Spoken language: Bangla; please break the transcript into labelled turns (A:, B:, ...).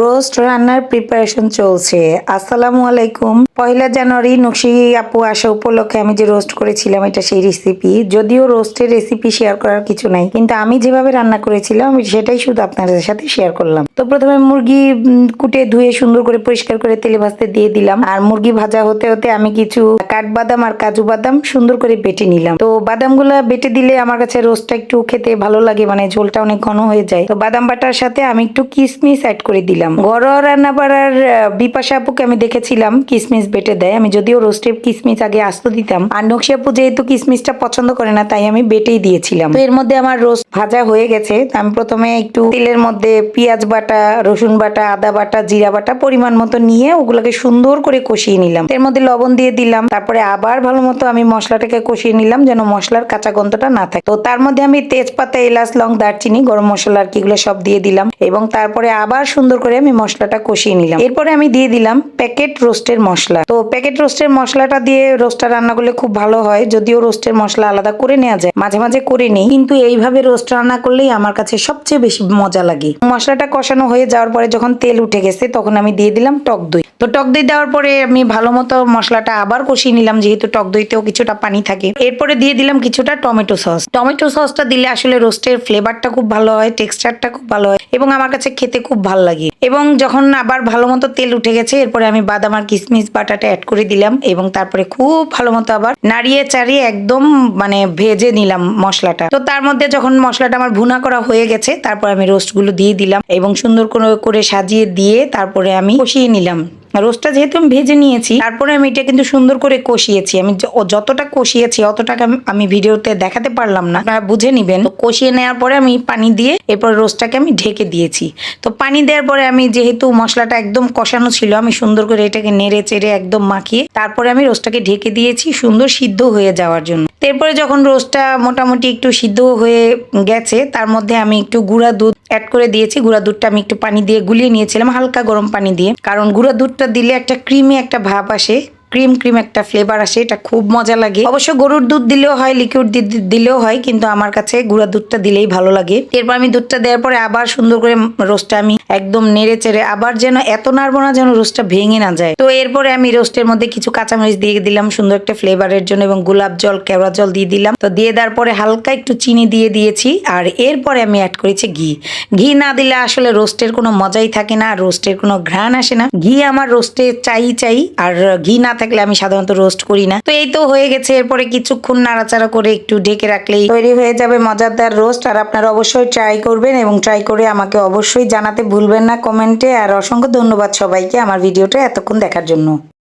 A: রোস্ট রান্নার প্রিপারেশন চলছে। আসসালামু আলাইকুম। পয়লা জানুয়ারি নকশি আপু আসা উপলক্ষে আমি যে রোস্ট করেছিলাম, এটা সেই রেসিপি যদিও রোস্টের রেসিপি শেয়ার করার কিছু নাই, কিন্তু আমি যেভাবে রান্না করেছিলাম, সেটাই শুধু আপনাদের সাথে শেয়ার করলাম। তো প্রথমে মুরগি কুটে, ধুয়ে, সুন্দর করে পরিষ্কার করে তেলে ভাজতে দিয়ে দিলাম। আর মুরগি ভাজা হতে হতে আমি কিছু কাঠবাদাম আর কাজু বাদাম সুন্দর করে বেটে নিলাম। তো বাদামগুলো বেটে দিলে আমার কাছে রোস্টটা একটু খেতে ভালো লাগে মানে ঝোলটা অনেক ঘন হয়ে যায়। তো বাদাম বাটার সাথে আমি একটু কিসমিস অ্যাড করে দিলাম। ঘরোয়া রান্না বাড়ার বিপাশা আপুকে আমি দেখেছিলাম, কিসমিস বেটে দেয়। আমি যদিও রোস্টে কিসমিস আগে আস্ত দিতাম। আর নকশি আপু যেহেতু কিসমিসটা পছন্দ করে না, তাই আমি বেটেই দিয়েছিলাম। এর মধ্যে আমার রোস্ট ভাজা হয়ে গেছে। আমি প্রথমে একটু তেলের মধ্যে পেঁয়াজ বাটা, রসুন বাটা, আদা বাটা, জিরা বাটা পরিমাণ মতো নিয়ে ওগুলোকে সুন্দর করে কষিয়ে নিলাম। এর মধ্যে লবণ দিয়ে দিলাম। তারপরে আবার ভালো মতো আমি মশলাটাকে কষিয়ে নিলাম যেন মশলার কাঁচা গন্ধটা না থাকে। তো তার মধ্যে আমি তেজপাতা, এলাচ, লং, দারচিনি, গরম মশলা আর কি এগুলো সব দিয়ে দিলাম। এবং তারপরে আবার সুন্দর করে আমি মশলাটা কষিয়ে নিলাম। এরপরে আমি দিয়ে দিলাম প্যাকেট রোস্টের মশলা। তো প্যাকেট রোস্টের মশলাটা দিয়ে রোস্টটা রান্না করলে খুব ভালো হয়, যদিও রোস্টের মশলা আলাদা করে নেওয়া যায়। মাঝে মাঝে করে নিই, কিন্তু এইভাবে রোস্ট রান্না করলেই আমার কাছে সবচেয়ে বেশি মজা লাগে। মশলাটা কষানো হয়ে যাওয়ার পরে যখন তেল উঠে গেছে, তখন আমি দিয়ে দিলাম টক দই। তো টক দই দেওয়ার পরে আমি ভালো মতো মশলাটা আবার কষিয়ে নিলাম, যেহেতু টক দইতেও কিছুটা পানি থাকে। এরপরে দিয়ে দিলাম কিছুটা টমেটো সস। টমেটো সসটা দিলে আসলে রোস্টের ফ্লেভারটা খুব ভালো হয় টেক্সচারটা খুব ভালো হয়, এবং আমার কাছে খেতে খুব ভালো লাগে। এবং যখন আবার ভালো মতো তেল উঠে গেছে, এরপরে আমি বাদাম আর কিশমিশ বাটাটা অ্যাড করে দিলাম এবং তারপরে খুব ভালো মতো আবার নাড়িয়ে চাড়িয়ে একদম মানে ভেজে নিলাম মশলাটা। তো তার মধ্যে যখন মশলাটা আমার ভুনা করা হয়ে গেছে, তারপর আমি রোস্টগুলো দিয়ে দিলাম এবং সুন্দর করে সাজিয়ে দিয়ে তারপরে আমি কষিয়ে নিলাম। রোস্টটা যেহেতু আমি ভেজে নিয়েছি, তারপরে আমি এটা কিন্তু সুন্দর করে কষিয়েছি। আমি যতটা কষিয়েছি অতটাকে আমি- ভিডিওতে দেখাতে পারলাম না। আপনারা বুঝে নিবেন। কষিয়ে নেওয়ার পরে আমি পানি দিয়ে এরপর রোস্টটাকে আমি ঢেকে দিয়েছি। তো পানি দেওয়ার পরে আমি যেহেতু মশলাটা একদম কষানো ছিল, আমি সুন্দর করে এটাকে নেড়ে চেড়ে একদম মাখিয়ে তারপরে আমি রোস্টটাকে ঢেকে দিয়েছি সুন্দর সিদ্ধ হয়ে যাওয়ার জন্য। এরপরে যখন রোস্টটা মোটামুটি একটু সিদ্ধ হয়ে গেছে, তার মধ্যে আমি একটু গুঁড়া দুধ অ্যাড করে দিয়েছি। গুঁড়া দুধটা আমি একটু পানি দিয়ে গুলিয়ে নিয়েছিলাম, হালকা গরম পানি দিয়ে। কারণ গুঁড়া দুধটা দিলে একটা ক্রিমি একটা ভাব আসে। ক্রিম ক্রিম একটা ফ্লেভার আসে, এটা খুব মজা লাগে। অবশ্য গরুর দুধ দিলেও হয় লিকুইড দিলেও হয়, কিন্তু আমার কাছে গুঁড়া দুধটা দিলেই ভালো লাগে। এরপর আমি দুধটা দেওয়ার পরে আবার সুন্দর করে রোস্টটা আমি একদম নেড়ে চেড়ে, আবার যেন এত নাড়বো না যেন রোস্টটা ভেঙে না যায়। তো এরপরে আমি রোস্টের মধ্যে কিছু কাঁচামরিচ দিয়ে দিলাম, সুন্দর একটা ফ্লেভারের জন্য, এবং গোলাপ জল, কেওড়া জল দিয়ে দিলাম। তো দিয়ে দেওয়ার পরে হালকা একটু চিনি দিয়ে দিয়েছি, আর এরপরে আমি অ্যাড করেছি ঘি। ঘি না দিলে আসলে রোস্টের কোনো মজাই থাকে না রোস্টের কোনো ঘ্রাণ আসে না। ঘি আমার রোস্টে চাই চাই, আর ঘি না থাকলে আমি সাধারণত রোস্ট করি না। তো এই তো হয়ে গেছে, এরপরে কিছুক্ষণ নাড়াচাড়া করে একটু ঢেকে রাখলেই তৈরি হয়ে যাবে মজাদার রোস্ট আর আপনারা অবশ্যই ট্রাই করবেন এবং ট্রাই করে আমাকে অবশ্যই জানাতে ভুলবেন না কমেন্টে আর অসংখ্য ধন্যবাদ সবাইকে আমার ভিডিওটা এতক্ষণ দেখার জন্য।